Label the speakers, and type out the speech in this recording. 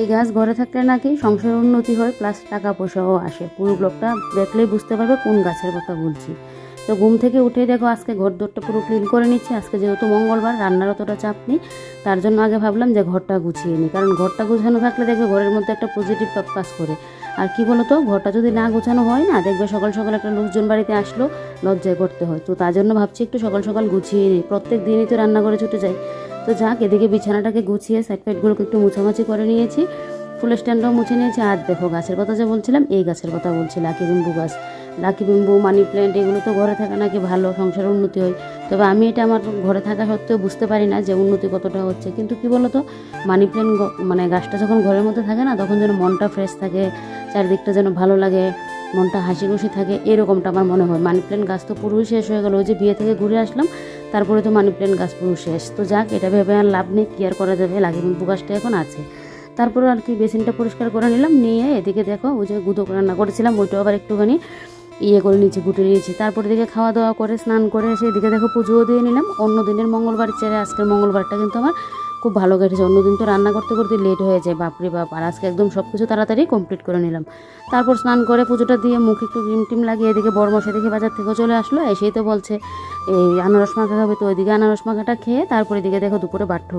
Speaker 1: এই গাছ ঘরে থাকলে নাকি সংসারের উন্নতি হয় প্লাস টাকা পয়সাও আসে। পুরো ব্লকটা দেখলেই বুঝতে পারবে কোন গাছের কথা বলছি। তো ঘুম থেকে উঠে দেখো আজকে ঘর দোরটা পুরো ক্লিন করে নিচ্ছি। আজকে যেহেতু মঙ্গলবার, রান্নার অতটা চাপ নেই। তার জন্য আগে ভাবলাম যে ঘরটা গুছিয়ে নিই। কারণ ঘরটা গুছানো থাকলে দেখবে ঘরের মধ্যে একটা পজিটিভ কাজ করে। আর কি বলতো, ঘরটা যদি না গোছানো হয় না, দেখবে সকাল সকাল একটা লোকজন বাড়িতে আসলো, লজ্জায় করতে হয়। তো তার জন্য ভাবছি একটু সকাল সকাল গুছিয়ে নিই। প্রত্যেক দিনই তো রান্না করে ছুটে যাই। তো যাক, এদিকে বিছানাটাকে গুছিয়ে সাইড ফাইডগুলোকে একটু মুছামাছি করে নিয়েছি। ফুলের স্ট্যান্ডও মুছে নিয়েছি। আর দেখো, গাছের কথা যে বলছিলাম, এই গাছের কথা বলছি লাকি বিম্বু গাছ। লাকি বিম্বু, মানি প্ল্যান্ট, এগুলো তো ঘরে থাকা নাকি ভালো সংসারের উন্নতি হয়। তবে আমি এটা আমার ঘরে থাকা সত্ত্বেও বুঝতে পারি না যে উন্নতি কতটা হচ্ছে। কিন্তু কি বলতো, মানি প্ল্যান্ট মানে গাছটা যখন ঘরের মধ্যে থাকে না, তখন যেন মনটা ফ্রেশ থাকে, চারিদিকটা যেন ভালো লাগে, মনটা হাসি খুশি থাকে, এরকমটা আমার মনে হয়। মানি প্ল্যান্ট গাছ তো পুরোই শেষ হয়ে গেল। ওই যে বিয়ে থেকে ঘুরে আসলাম, তারপরে তো মানি প্ল্যান্ট গাছ পুরো শেষ। তো যাক, এটা ভেবে আর লাভ নেই, কি আর করা যাবে? লাগে গাছটা এখন আছে। তারপরে আর কি বেসিনটা পরিষ্কার করে নিলাম, নিয়ে এদিকে দেখো ওই যে গুঁতো রান্না করেছিলাম, ওইটাও আবার একটুখানি ইয়ে করে নিয়েছি গুটে নিয়েছি। তারপর দিকে খাওয়া দাওয়া করে, স্নান করে এসে এদিকে দেখো পুজোও দিয়ে নিলাম। অন্য দিনের মঙ্গলবার ছেড়ে আজকের মঙ্গলবারটা কিন্তু আমার খুব ভালো কেটেছে। অন্যদিন তো রান্না করতে করতে লেট হয়ে যায়, বাপরে বাপ। আর আজকে একদম সব কিছু তাড়াতাড়ি কমপ্লিট করে নিলাম। তারপর স্নান করে পুজোটা দিয়ে মুখে একটু ক্রিম টিম লাগিয়ে এদিকে বড় মশাই দেখে বাজার থেকে চলে আসলো, এসেই তো বলছে, এই আনারস মাখা খাবে তো ওইদিকে আনারস মাখাটা খেয়ে তারপরে এদিকে দেখো দুপুরে বাট্টু